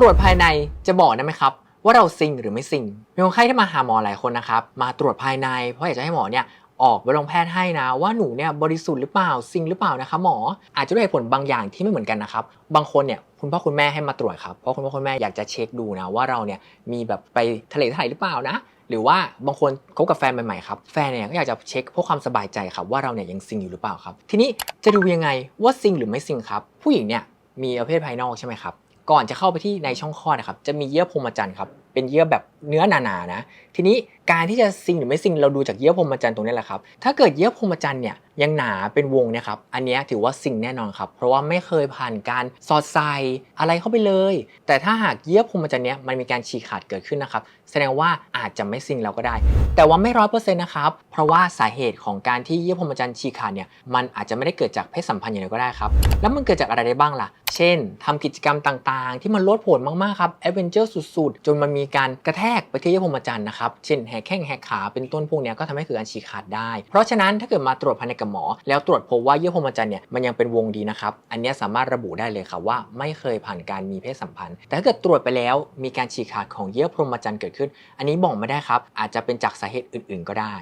ตรวจภายในจะบอกได้ไหมครับ ว่าเราซิงหรือไม่ซิงมีคนไข้ที่มาหาหมอหลายคนนะครับ มาตรวจภายใน เพราะอยากจะให้หมอเนี่ยออกใบรองแพทย์ให้นะว่าหนูเนี่ยบริสุทธิ์หรือเปล่าซิงหรือเปล่านะคะหมออาจจะด้วยเหตุผลบางอย่างที่ไม่เหมือนกันนะครับ บางคนเนี่ยคุณพ่อคุณแม่ให้มาตรวจครับเพราะคุณพ่อคุณแม่อยากจะเช็คดูนะว่าเราเนี่ยมีแบบไปทะเลทลายหรือเปล่านะ หรือว่าบางคนคบกับแฟนใหม่ๆครับแฟนเนี่ยก็อยากจะเช็คเพื่อความสบายใจครับว่าเราเนี่ยยังซิงอยู่หรือเปล่าครับ ทีนี้จะดูยังไงว่าซิงหรือไม่ซิงครับผู้หญิงเนี่ยมีประเภทภายนอกใช่ไหมครับ ก่อนจะเข้าไปที่ในช่องคลอดนะครับจะมีเยื่อพรมจรรย์ครับ เป็นเยื่อแบบเนื้อหนาๆนะ ทีนี้การที่จะซิงหรือไม่ซิงเราดูจากเยื่อพรมจรรย์ตรงนี้แหละครับ ถ้าเกิดเยื่อพรมจรรย์เนี่ยยังหนาเป็นวงเนี่ยครับ อันนี้ถือว่าซิงแน่นอนครับ เพราะว่าไม่เคยผ่านการสอดใส่อะไรเข้าไปเลย แต่ถ้าหากเยื่อพรมจรรย์เนี้ยมันมีการฉีกขาดเกิดขึ้นนะครับ แสดงว่าอาจจะไม่ซิงเราก็ได้ แต่ว่าไม่ร้อยเปอร์เซ็นต์นะครับ เพราะว่าสาเหตุของการที่เยื่อพรมจรรย์ฉีกขาดเนี่ยมันอาจจะไม่ได้เกิดจากเพศสัมพันธ์อย่างเดียวก็ได้ครับ แล้วมันเกิดจากอะไรได้บ้างล่ะ เช่นทำกิจกรรมต่างๆ ที่มันโลดโผนมากๆครับแอดเวนเจอร์สุดๆ จนมันมีการกระแทกไปที่เยื่อพรมจรรย์นะครับ เช่นแหกแข้งแหกขาเป็นต้นพวกนี้ก็ทำให้เกิดการฉีกขาดได้ เพราะฉะนั้นถ้าเกิดมาตรวจภายในกับหมอ แล้วตรวจพบว่าเยื่อพรมจรรย์เนี่ยมันยังเป็นวงดีนะครับ อันนี้สามารถระบุได้เลยครับว่าไม่เคยผ่านการมีเพศสัมพันธ์ แต่ถ้าเกิดตรวจไปแล้วมีการฉีกขาดของเยื่อพรมจันทร์เกิดขึ้น อันนี้บอกไม่ได้ครับ อาจจะเป็นจากสาเหตุอื่น ๆ ก็ได้